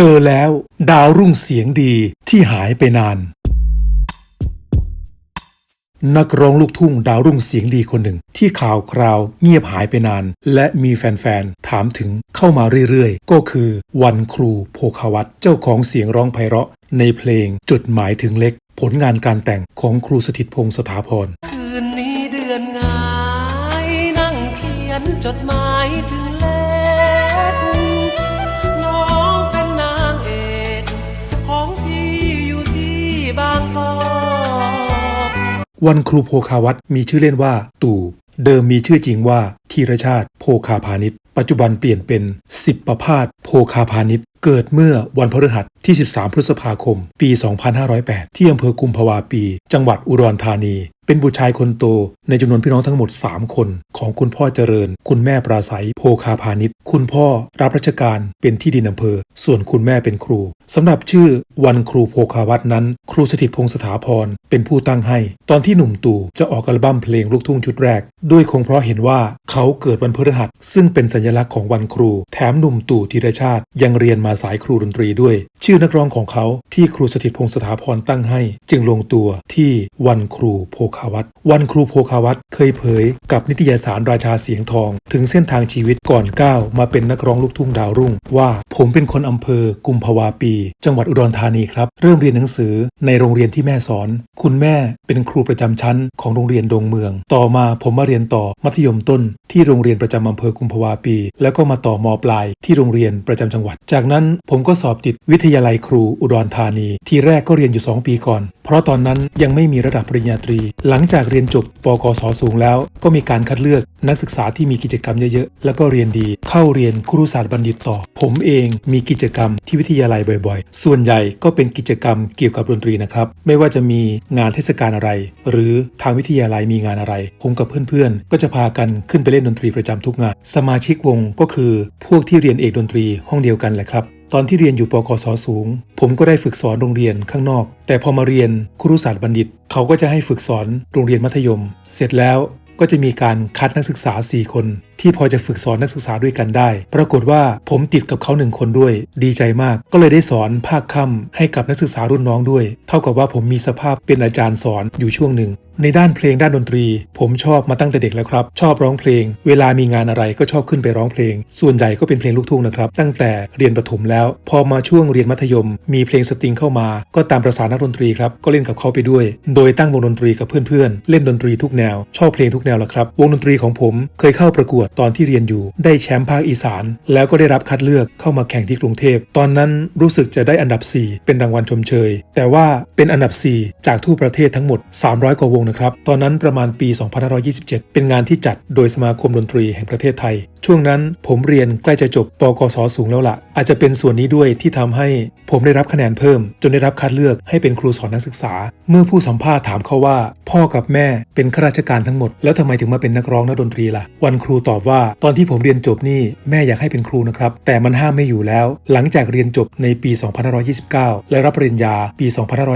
เจอแล้ว ดาวรุ่งเสียงดีที่หายไปนาน นักร้องลูกทุ่งดาวรุ่งเสียงดีคนหนึ่ง ที่ข่าวคราวเงียบหายไปนาน และมีแฟนๆ ถามถึงเข้ามาเรื่อยๆ ก็คือวันครูโพคาวัตเจ้าของเสียงร้องไพเราะ ในเพลงจดหมายถึงเล็ก ผลงานการแต่งของครูสถิตพงษ์สถาพรคืนนี้เดือนงายนั่งเขียนจดหมายถึง วันครูโพคาวัตมีชื่อเล่นว่า ตู่ เดิมมีชื่อจริงว่าธีรชาติโพคาพาณิชย์ปัจจุบันเปลี่ยนเป็นสิบประพาสโพคาพาณิชย์เกิดเมื่อวันพฤหัสที่ 13 พฤษภาคม ปี 2508 ที่อำเภอกุมภาวาปี จังหวัดอุดรธานี เป็นบุตรชายคนโต ในจำนวนพี่น้องทั้งหมด 3 คน ของคุณพ่อเจริญ คุณแม่ปราศัย โพคาพาณิชย์ คุณพ่อรับราชการเป็นที่ดินอำเภอ ส่วนคุณแม่เป็นครูสำหรับชื่อวันครูโพคาวัตนั้น ครูสถิตพงษ์สถาพรเป็นผู้ตั้งให้ ตอนที่หนุ่มตู่จะออกอัลบั้มเพลงลูกทุ่งชุดแรก ด้วยคงเพราะเห็นว่าเขาเกิดวันพฤหัส ซึ่งเป็นสัญลักษณ์ของวันครู แถมหนุ่มตู่ธีรชาติ ยังเรียนมาสายครูดนตรีด้วย ชื่อนักร้องของเขาที่ครูสถิตพงษ์สถาพรตั้งให้ จึงลงตัวที่วันครูโพคาวัตวันครูโพคาวัตเคยเผยกับนิตยสารราชาเสียงทอง ถึงเส้นทางชีวิตก่อนก้าวมาเป็นนักร้องลูกทุ่งดาวรุ่ง ว่า ผมเป็นคนอำเภอ กุมภาวาปี จังหวัดอุดรธานีครับ เริ่มเรียนหนังสือในโรงเรียนที่แม่สอน คุณแม่เป็นครูประจำชั้นของโรงเรียนดงเมือง ต่อมาผมมาเรียนต่อมัธยมต้น ที่โรงเรียนประจำอำเภอกุมภาวาปี แล้วก็มาต่อมปลายที่โรงเรียนประจำจังหวัด จากนั้นผมก็สอบติดวิทยาลัยครูอุดรธานี ทีแรกก็เรียนอยู่ 2 ปีก่อน เพราะตอนนั้นยังไม่มีระดับปริญญาตรี หลังจากเรียนจบปกศสูงแล้ว ก็มีการคัดเลือกนักศึกษาที่มีกิจกรรมเยอะๆแล้วก็เรียนดี เข้าเรียนครุศาสตร์บัณฑิตต่อ ผมเองมีกิจกรรมที่วิทยาลัยบ่อยๆ ส่วนใหญ่ก็เป็นกิจกรรมเกี่ยวกับดนตรีนะครับ ไม่ว่าจะมีงานเทศกาลอะไร หรือทางวิทยาลัยมีงานอะไร ผมกับเพื่อนๆ ก็จะพากันขึ้นไปเล่นดนตรีประจำทุกงาน สมาชิกวงก็คือพวกที่เรียนเอกดนตรีห้องเดียวกันแหละครับตอนที่เรียนอยู่ปกศสูง ผมก็ได้ฝึกสอนโรงเรียนข้างนอก แต่พอมาเรียนครุศาสตร์บัณฑิต เขาก็จะให้ฝึกสอนโรงเรียนมัธยม เสร็จแล้ว ก็จะมีการคัดนักศึกษา 4 คน ที่พอจะฝึกสอนนักศึกษาด้วยกันได้ ปรากฏว่าผมติดกับเขาหนึ่งคนด้วย ดีใจมาก ก็เลยได้สอนภาคค่ำให้กับนักศึกษารุ่นน้องด้วย เท่ากับว่าผมมีสภาพเป็นอาจารย์สอนอยู่ช่วงหนึ่ง ในด้านเพลงด้านดนตรี ผมชอบมาตั้งแต่เด็กแล้วครับ ชอบร้องเพลง เวลามีงานอะไรก็ชอบขึ้นไปร้องเพลง ส่วนใหญ่ก็เป็นเพลงลูกทุ่งนะครับ ตั้งแต่เรียนประถมแล้ว พอมาช่วงเรียนมัธยม มีเพลงสตริงเข้ามา ก็ตามประสานักดนตรีครับ ก็เล่นกับเขาไปด้วย โดยตั้งวงดนตรีกับเพื่อนๆ เล่นดนตรีทุกแนว ชอบเพลงทุกแนวละครับ วงดนตรีของผมเคยเข้าประกวดตอนที่เรียนอยู่ ได้แชมป์ภาคอีสาน แล้วก็ได้รับคัดเลือกเข้ามาแข่งที่กรุงเทพ ตอนนั้นรู้สึกจะได้อันดับ 4 เป็นรางวัลชมเชย แต่ว่าเป็นอันดับ 4 จากทั่วประเทศทั้งหมด 300 กว่าวงนะครับ ตอนนั้นประมาณปี 2527 เป็นงานที่จัดโดยสมาคมดนตรีแห่งประเทศไทยช่วงนั้นผมเรียนใกล้จะจบปกศสูงแล้วละ่ะ อาจจะเป็นส่วนนี้ด้วยที่ทำให้ผมได้รับคะแนนเพิ่ม จนได้รับคัดเลือกให้เป็นครูสอนนักศึกษา เมื่อผู้สัมภาษณ์ถามเขาว่า พ่อกับแม่เป็นข้าราชการทั้งหมด แล้วทำไมถึงมาเป็นนักร้องนักดนตรีล่ะ วันครูตอบว่าตอนที่ผมเรียนจบนี่แม่อยากให้เป็นครูนะครับ แต่มันห้ามไม่อยู่แล้ว หลังจากเรียนจบในปี 2529 และรับปริญญาปี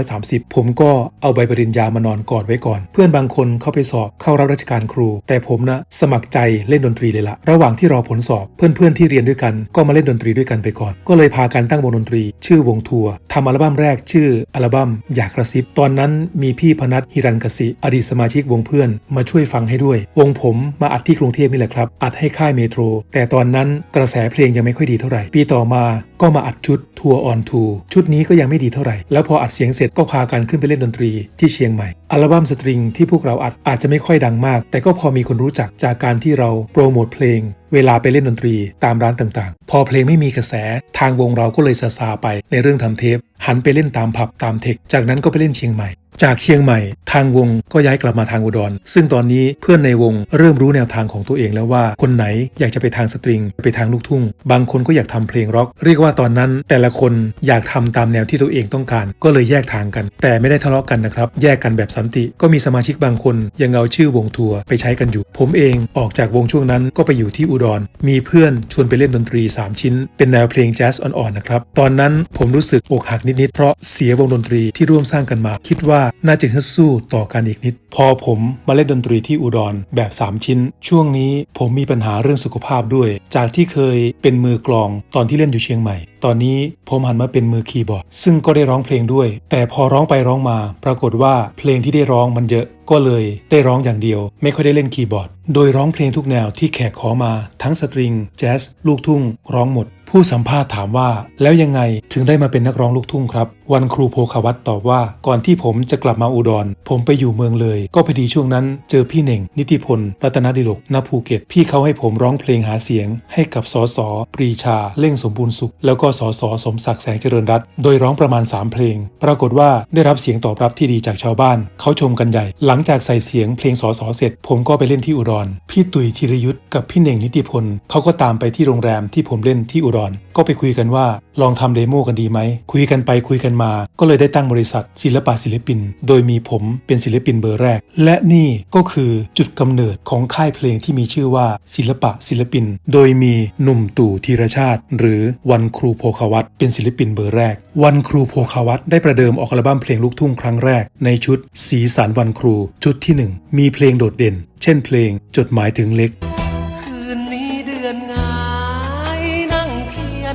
2530 ผมก็เอาใบปริญญามานอนกอดไว้ก่อน เพื่อนบางคนเข้าไปสอบเข้ารับราชการครู แต่ผมนะสมัครใจเล่นดนตรีเลยล่ะระหว่างที่รอผลสอบ เพื่อนๆที่เรียนด้วยกัน ก็มาเล่นดนตรีด้วยกันไปก่อน ก็เลยพากันตั้งวงดนตรี ชื่อวงทัวร์ทำอัลบั้มแรกชื่ออัลบั้มอยากกระซิบ ตอนนั้นมีพี่พนัทฮิรันกสิ อดีตสมาชิกวงเพื่อน มาช่วยฟังให้ด้วย วงผมมาอัดที่กรุงเทพนี่แหละครับ อัดให้ค่ายเมโทร แต่ตอนนั้นกระแสเพลงยังไม่ค่อยดีเท่าไหร่ ปีต่อมา ก็มาอัดชุดทัวร์ออนทูชุดนี้ก็ยังไม่ดีเท่าไหร่ แล้วพออัดเสียงเสร็จก็พากันขึ้นไปเล่นดนตรีที่เชียงใหม่ อัลบั้มสตริงที่พวกเราอัดอาจจะไม่ค่อยดังมาก แต่ก็พอมีคนรู้จักจากการที่เราโปรโมทเพลง เวลาไปเล่นดนตรีตามร้านต่างๆ พอเพลงไม่มีกระแส ทางวงเราก็เลยซาซาไปในเรื่องทำเทปหันไปเล่นตามผับตามเทค จากนั้นก็ไปเล่นเชียงใหม่ จากเชียงใหม่ ทางวงก็ย้ายกลับมาทางอุดร ซึ่งตอนนี้เพื่อนในวงเริ่มรู้แนวทางของตัวเองแล้วว่า คนไหนอยากจะไปทางสตริง ไปทางลูกทุ่ง บางคนก็อยากทำเพลงร็อก เรียกว่าตอนนั้น แต่ละคนอยากทำตามแนวที่ตัวเองต้องการ ก็เลยแยกทางกัน แต่ไม่ได้ทะเลาะกันนะครับ แยกกันแบบสันติ ก็มีสมาชิกบางคนยังเอาชื่อวงทัวร์ไปใช้กันอยู่ ผมเองออกจากวงช่วงนั้นก็ไปอยู่ที่อุดร มีเพื่อนชวนไปเล่นดนตรี 3 ชิ้น เป็นแนวเพลงแจ๊สอ่อนๆนะครับ ตอนนั้นผมรู้สึกอกหักนิดๆเพราะเสียวงดนตรีที่ร่วมสร้างกันมา คิดว่าน่าจะฮึดสู้ต่อกันอีกนิด พอผมมาเล่นดนตรีที่อุดรแบบ 3 ชิ้น ช่วงนี้ผมมีปัญหาเรื่องสุขภาพด้วย จากที่เคยเป็นมือกลองตอนที่เล่นอยู่เชียงใหม่ ตอนนี้ผมหันมาเป็นมือคีย์บอร์ด ซึ่งก็ได้ร้องเพลงด้วย แต่พอร้องไปร้องมา ปรากฏว่าเพลงที่ได้ร้องมันเยอะก็เลยได้ร้องอย่างเดียว ไม่ค่อยได้เล่นคีย์บอร์ด โดยร้องเพลงทุกแนวที่แขกขอมา ทั้งสตริง แจ๊ส ลูกทุ่ง ร้องหมด ผู้สัมภาษณ์ถามว่า แล้วยังไงถึงได้มาเป็นนักร้องลูกทุ่งครับ วันครูโพคาวัตตอบว่า ก่อนที่ผมจะกลับมาอุดร ผมไปอยู่เมืองเลย ก็พอดีช่วงนั้น เจอพี่เหน่ง นิติพล รัตนดิลกณภูเก็ต พี่เขาให้ผมร้องเพลงหาเสียง ให้กับสสปรีชา เล่งสมบูรณ์สุข แล้วก็สสสมศักดิ์แสงเจริญรัตน์โดยร้องประมาณ 3 เพลง ปรากฏว่าได้รับเสียงตอบรับที่ดีจากชาวบ้าน เขาชมกันใหญ่ หลังจากใส่เสียงเพลงสสเสร็จ ผมก็ไปเล่นที่อุดร พี่ตุยธีรยุทธ์กับพี่เหน่งนิติพลเขาก็ตามไปที่โรงแรมที่ผมเล่นที่อุดรก็ไปคุยกันว่า ลองทำเดโมกันดีไหม คุยกันไปคุยกันมา ก็เลยได้ตั้งบริษัท ศิลปะศิลปิน โดยมีผมเป็นศิลปินเบอร์แรก และนี่ก็คือจุดกำเนิดของค่ายเพลงที่มีชื่อว่า ศิลปะศิลปิน โดยมีหนุ่มตู่ธีรชาติ หรือวันครูโพคาวัตเป็นศิลปินเบอร์แรก วันครูโพคาวัตได้ประเดิมออกอัลบั้มเพลงลูกทุ่งครั้งแรก ในชุดสีสันวันครู ชุดที่หนึ่งมีเพลงโดดเด่น เช่นเพลงจดหมายถึงเล็ก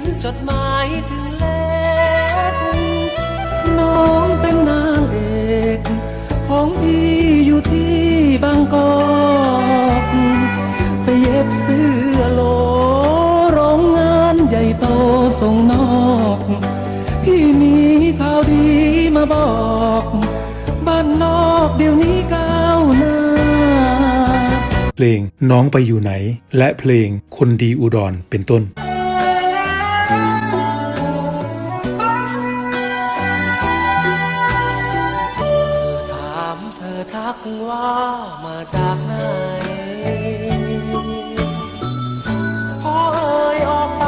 นจดหมายถึงเล็ก น้องเป็นนางเอก ของพี่อยู่ที่บางกอกไปเย็บเสื้อโลโรงงานใหญ่โตส่งนอก พี่มีข่าวดีมาบอก บ้านนอกเดี๋ยวนี้ก้าวหน้าเพลงน้องไปอยู่ไหน และเพลงคนดีอุดรเป็นต้น ว่ามาจากไหนพอเอ่ยออกไป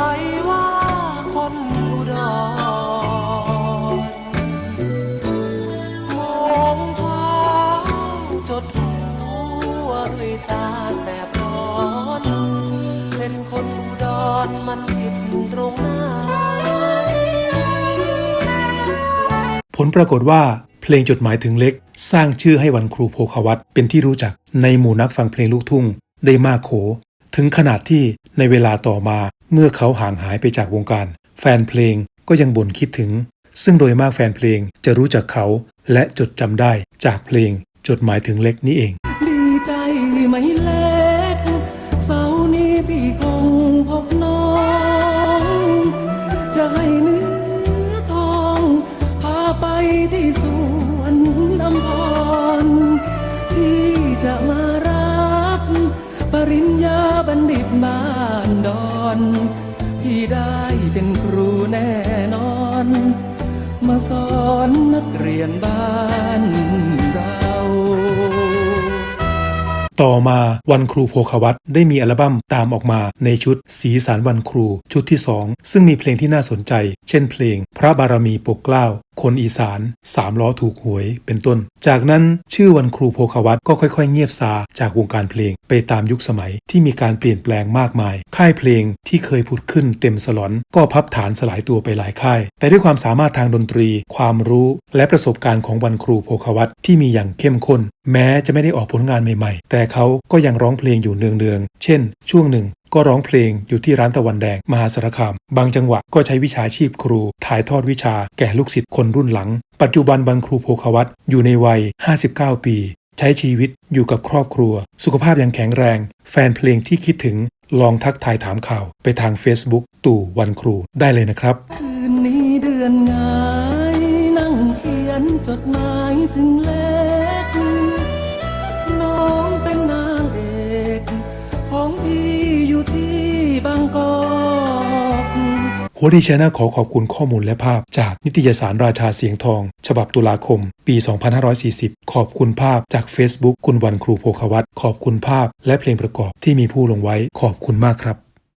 ว่าคนอุดรมองเท้าจดหัวด้วยตาแสบร้อน เป็นคนอุดรมันผิดตรงไหนผลปรากฏว่า ลงจดหมายถึงเล็ก สร้างชื่อให้วันครูโพคาวัตเป็นที่รู้จักในหมู่นักฟังเพลงลูกทุ่ง ได้มากโข ถึงขนาดที่ในเวลาต่อมาเมื่อเขาห่างหายไปจากวงการ แฟนเพลงก็ยังบ่นคิดถึง ซึ่งโดยมากแฟนเพลงจะรู้จักเขาและจดจำได้จากเพลงจดหมายถึงเล็กนี่เอง ดีใจไหมเล็กเสานี้พี่คงพบน้อง ที่ได้เป็นครูแน่นอน มาสอนนักเรียนบ้าน ต่อมาวันครูโพควัตได้มีอัลบั้มตามออกมาในชุดสีสารวันครูชุดที่ 2 ซึ่งมีเพลงที่น่าสนใจ เช่นเพลง พระบารมีปกเกล้า คนอีสานสามล้อถูกหวยเป็นต้น จากนั้นชื่อวันครูโพควัตก็ค่อยๆ เงียบซาจากวงการเพลงไปตามยุคสมัยที่มีการเปลี่ยนแปลงมากมาย ค่ายเพลงที่เคยผุดขึ้นเต็มสลอน ก็พับฐานสลายตัวไปหลายค่าย แต่ด้วยความสามารถทางดนตรี ความรู้ และประสบการณ์ของวันครูโพควัตที่มีอย่างเข้มข้น แม้จะไม่ได้ออกผลงานใหม่ๆ แต่เขาก็ยังร้องเพลงอยู่เนืองๆ เช่น ช่วงหนึ่งก็ร้องเพลงอยู่ที่ร้านตะวันแดงมหาสารคาม บางจังหวะก็ใช้วิชาชีพครู ถ่ายทอดวิชาแก่ลูกศิษย์คนรุ่นหลัง ปัจจุบันวันครูโพควัตอยู่ในวัย 59 ปี ใช้ชีวิตอยู่กับครอบครัว สุขภาพยังแข็งแรง แฟนเพลงที่คิดถึงลองทักทายถามข่าวไปทาง Facebook ตู่วันครูได้เลยนะครับ คืนนี้เดือนงายนั่งเขียนจดหมายถึงเล็ก หัวดีชนะขอขอบคุณข้อมูลและภาพ จากนิตยสารราชาเสียงทอง ฉบับตุลาคม ปี 2540 ขอบคุณภาพจาก Facebook คุณวันครูโพควัตขอบคุณภาพและเพลงประกอบที่มีผู้ลงไว้ขอบคุณมากครับ